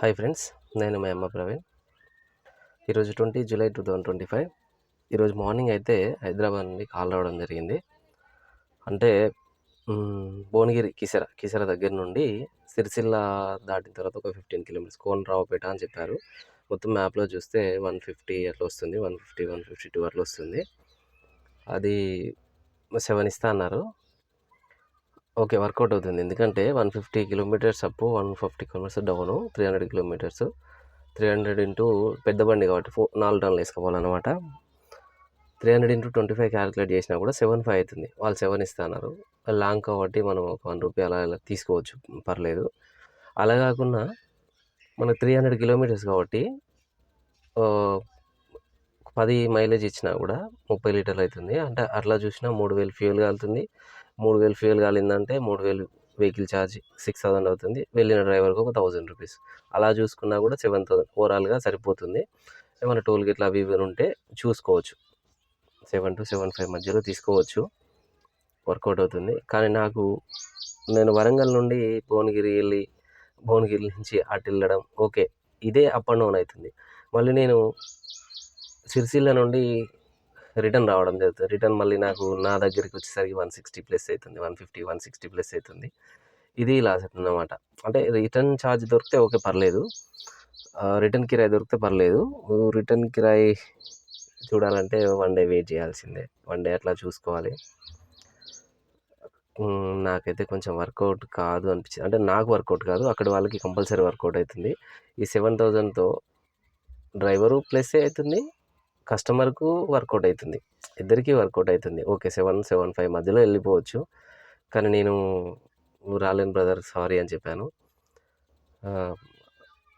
Hi friends నేను మీ అమ్మ ప్రవీణ్. ఈరోజు twenty July two thousand twenty five. ఈరోజు మార్నింగ్ అయితే హైదరాబాద్ నుండి కాల్ రావడం జరిగింది. అంటే భువనగిరి కిసర కిసర దగ్గర నుండి సిరిసిల్ల దాటిన తర్వాత ఒక ఫిఫ్టీన్ కిలోమీటర్స్ కోనరావుపేట అని చెప్పారు. మొత్తం మ్యాప్లో చూస్తే వన్ ఫిఫ్టీ అట్లా వస్తుంది. One fifty one fifty two అట్లా వస్తుంది. అది సెవెన్ ఇస్తా అన్నారు. ఓకే వర్కౌట్ అవుతుంది. ఎందుకంటే one fifty kilometres up one fifty kilometres down three hundred kilometres. Three hundred into పెద్ద బండి కాబట్టి ఫోర్ నాలుగు టన్నులు వేసుకోవాలన్నమాట. Three hundred into twenty five calculate చేసినా కూడా సెవెన్ ఫైవ్ అవుతుంది. వాళ్ళు సెవెన్ ఇస్తున్నారు లాంగ్ కాబట్టి మనం ఒక వన్ రూపీ అలా ఇలా తీసుకోవచ్చు. పర్లేదు. అలా కాకుండా మన త్రీ హండ్రెడ్ కిలోమీటర్స్ కాబట్టి పది మైలేజ్ ఇచ్చినా కూడా ముప్పై లీటర్లు అవుతుంది. అంటే అట్లా చూసినా మూడు వేలు ఫ్యూయల్ కాలుతుంది. మూడు వేలు ఫ్యూయల్ కాలిందంటే మూడు వేలు వెహికల్ ఛార్జ్ సిక్స్ థౌసండ్ అవుతుంది. వెళ్ళిన డ్రైవర్కి ఒక థౌజండ్ రూపీస్. అలా చూసుకున్నా కూడా సెవెన్ థౌసండ్ ఓవరాల్గా సరిపోతుంది. ఏమైనా టోల్ గేట్లు అవి ఇవి ఉంటే చూసుకోవచ్చు. సెవెన్ టు సెవెన్ ఫైవ్ మధ్యలో తీసుకోవచ్చు. వర్కౌట్ అవుతుంది. కానీ నాకు నేను వరంగల్ నుండి భువనగిరి వెళ్ళి భువనగిరి నుంచి అటు వెళ్ళడం ఓకే. ఇదే అప్ అండ్ డౌన్ అవుతుంది. మళ్ళీ నేను సిరిసిల్ల నుండి రిటర్న్ రావడం జరుగుతుంది. రిటర్న్ మళ్ళీ నాకు నా దగ్గరికి వచ్చేసరికి వన్ సిక్స్టీ ప్లస్ అవుతుంది. One fifty one sixty plus అవుతుంది. ఇది లాస్ అవుతుందన్నమాట అంటే రిటర్న్ ఛార్జ్ దొరికితే ఓకే పర్లేదు. రిటర్న్ కిరాయి దొరికితే పర్లేదు. రిటర్న్ కిరాయి చూడాలంటే వన్ డే వెయిట్ చేయాల్సిందే. వన్ డే అట్లా చూసుకోవాలి. నాకైతే కొంచెం వర్కౌట్ కాదు అనిపించింది. అంటే నాకు వర్కౌట్ కాదు. అక్కడ వాళ్ళకి కంపల్సరీ వర్కౌట్ అవుతుంది. ఈ సెవెన్ థౌజండ్తో డ్రైవరు ప్లస్ అవుతుంది? కస్టమర్కు వర్కౌట్ అవుతుంది ఇద్దరికీ వర్కౌట్ అవుతుంది ఓకే సెవెన్ సెవెన్ ఫైవ్ మధ్యలో వెళ్ళిపోవచ్చు. కానీ నేను రాలేను బ్రదర్ సారీ అని చెప్పాను.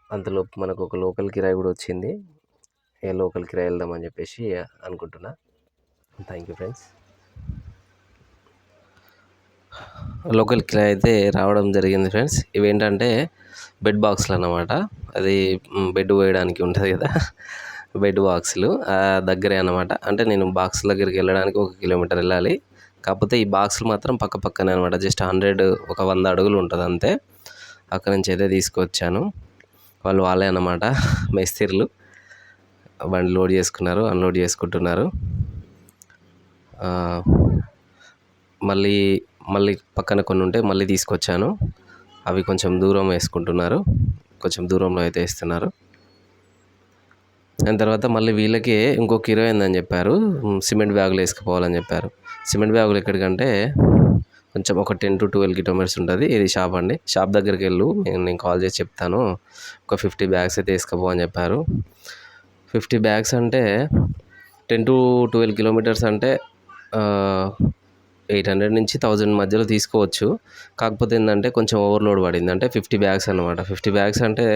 అంతలో మనకు ఒక లోకల్ కిరాయి కూడా వచ్చింది. ఏ లోకల్ కిరాయి వెళ్దామని చెప్పేసి అనుకుంటున్నా. Thank you friends. లోకల్ కిరాయి అయితే రావడం జరిగింది ఫ్రెండ్స్. ఇవేంటంటే బెడ్ బాక్స్లు అన్నమాట. అది బెడ్ వేయడానికి ఉంటుంది కదా. బెడ్ బాక్సులు దగ్గరే అనమాట అంటే నేను బాక్స్ దగ్గరికి వెళ్ళడానికి ఒక కిలోమీటర్ వెళ్ళాలి. కాకపోతే ఈ బాక్సులు మాత్రం పక్క పక్కనే అనమాట జస్ట్ హండ్రెడ్ ఒక వంద అడుగులు ఉంటుంది అంతే. అక్కడ నుంచి అయితే తీసుకొచ్చాను. వాళ్ళు వాళ్ళే అనమాట మేస్త్రీలు. బండి లోడ్ చేసుకున్నారు అన్లోడ్ చేసుకుంటున్నారు. మళ్ళీ మళ్ళీ పక్కన కొన్ని ఉంటే మళ్ళీ తీసుకొచ్చాను. అవి కొంచెం దూరం వేసుకుంటున్నారు. కొంచెం దూరంలో అయితే వేస్తున్నారు. దాని తర్వాత మళ్ళీ వీళ్ళకి ఇంకొక ఇరవై అయిందని చెప్పారు. సిమెంట్ బ్యాగులు వేసుకుపోవాలని చెప్పారు. సిమెంట్ బ్యాగులు ఎక్కడికంటే కొంచెం ఒక టెన్ టు ట్వెల్వ్ కిలోమీటర్స్ ఉంటుంది. ఇది షాప్ అండి. షాప్ దగ్గరికి వెళ్ళు. నేను నేను కాల్ చేసి చెప్తాను. ఒక ఫిఫ్టీ బ్యాగ్స్ అయితే వేసుకుపోవని చెప్పారు. ఫిఫ్టీ బ్యాగ్స్ అంటే టెన్ టు ట్వెల్వ్ కిలోమీటర్స్ అంటే ఎయిట్ హండ్రెడ్ నుంచి థౌజండ్ మధ్యలో తీసుకోవచ్చు. కాకపోతే ఏంటంటే కొంచెం ఓవర్లోడ్ పడింది. అంటే ఫిఫ్టీ బ్యాగ్స్ అనమాట ఫిఫ్టీ బ్యాగ్స్ అంటే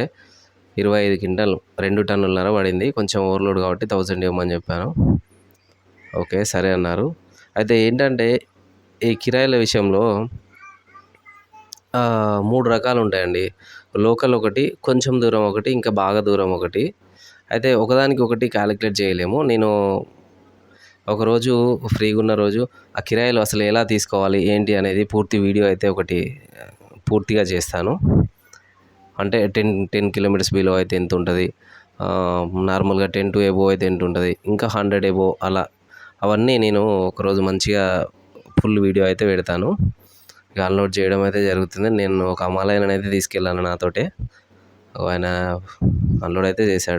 ఇరవై ఐదు క్వింటాల్ రెండు టన్నులన్నర పడింది. కొంచెం ఓవర్లోడ్ కాబట్టి థౌజండ్ ఇవ్వమని చెప్పాను. ఓకే సరే అన్నారు. అయితే ఏంటంటే ఈ కిరాయిల విషయంలో మూడు రకాలు ఉంటాయండి. లోకల్ ఒకటి కొంచెం దూరం ఒకటి ఇంకా బాగా దూరం ఒకటి. అయితే ఒకదానికి ఒకటి క్యాలిక్యులేట్ చేయలేము. నేను ఒకరోజు ఫ్రీగా ఉన్న రోజు ఆ కిరాయిలు అసలు ఎలా తీసుకోవాలి ఏంటి అనేది పూర్తి వీడియో అయితే ఒకటి పూర్తిగా చేస్తాను. అంటే టెన్ టెన్ కిలోమీటర్స్ బిలో అయితే ఎంత ఉంటుంది? నార్మల్గా టెన్ టు ఎబో అయితే ఎంత ఉంటుంది? ఇంకా హండ్రెడ్ ఎబో అలా అవన్నీ నేను ఒకరోజు మంచిగా ఫుల్ వీడియో అయితే పెడతాను. ఇక అన్లోడ్ చేయడం అయితే జరుగుతుంది. నేను ఒక అమాలయన్ అయితే తీసుకెళ్ళాను నాతోటే. ఆయన అన్లోడ్ అయితే చేశాడు.